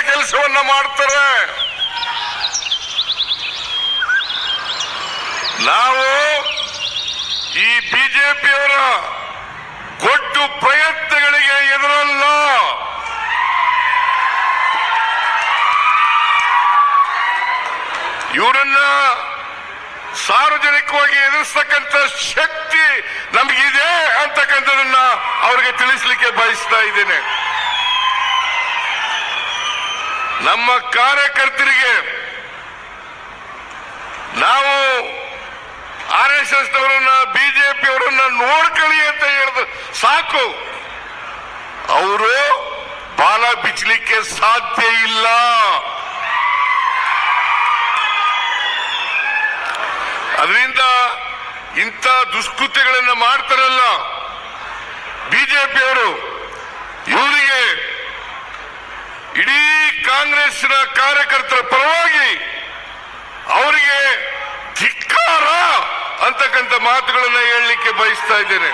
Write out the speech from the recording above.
ಕೆಲಸವನ್ನ ಮಾಡ್ತಾರೆ. ನಾವು ಈ ಬಿಜೆಪಿಯವರ ಕೊಟ್ಟು ಪ್ರಯತ್ನಗಳಿಗೆ ಎದುರಲ್ಲ. ಇವರನ್ನ ಸಾರ್ವಜನಿಕವಾಗಿ ಎದುರಿಸ್ತಕ್ಕಂಥ ಶಕ್ತಿ ನಮಗಿದೆ ಅಂತಕ್ಕಂಥದನ್ನ ಅವರಿಗೆ ತಿಳಿಸ್ಲಿಕ್ಕೆ ಬಯಸ್ತಾ ಇದ್ದೇನೆ. ನಮ್ಮ ಕಾರ್ಯಕರ್ತರಿಗೆ ನಾವು ಆರ್ ಎಸ್ ಎಸ್ ನವರನ್ನ ಬಿಜೆಪಿ ಅವರನ್ನ ನೋಡ್ಕೊಳ್ಳಿ ಅಂತ ಹೇಳಿದ್ರು ಸಾಕು. ಅವರು ಬಾಲ ಬಿಚ್ಚಲಿಕ್ಕೆ ಸಾಧ್ಯ ಇಲ್ಲ. ಅದರಿಂದ ಇಂಥ ದುಷ್ಕೃತ್ಯಗಳನ್ನ ಮಾಡ್ತಾರಲ್ಲ ಬಿಜೆಪಿಯವರು, ಇವರಿಗೆ ಇಡೀ ಕಾಂಗ್ರೆಸ್ನ ಕಾರ್ಯಕರ್ತರ ಪರವಾಗಿ ಅವರಿಗೆ ಧಿಕ್ಕಾರ ಅಂತಕ್ಕಂಥ ಮಾತುಗಳನ್ನ ಹೇಳಲಿಕ್ಕೆ ಬಯಸ್ತಾ ಇದ್ದೇನೆ.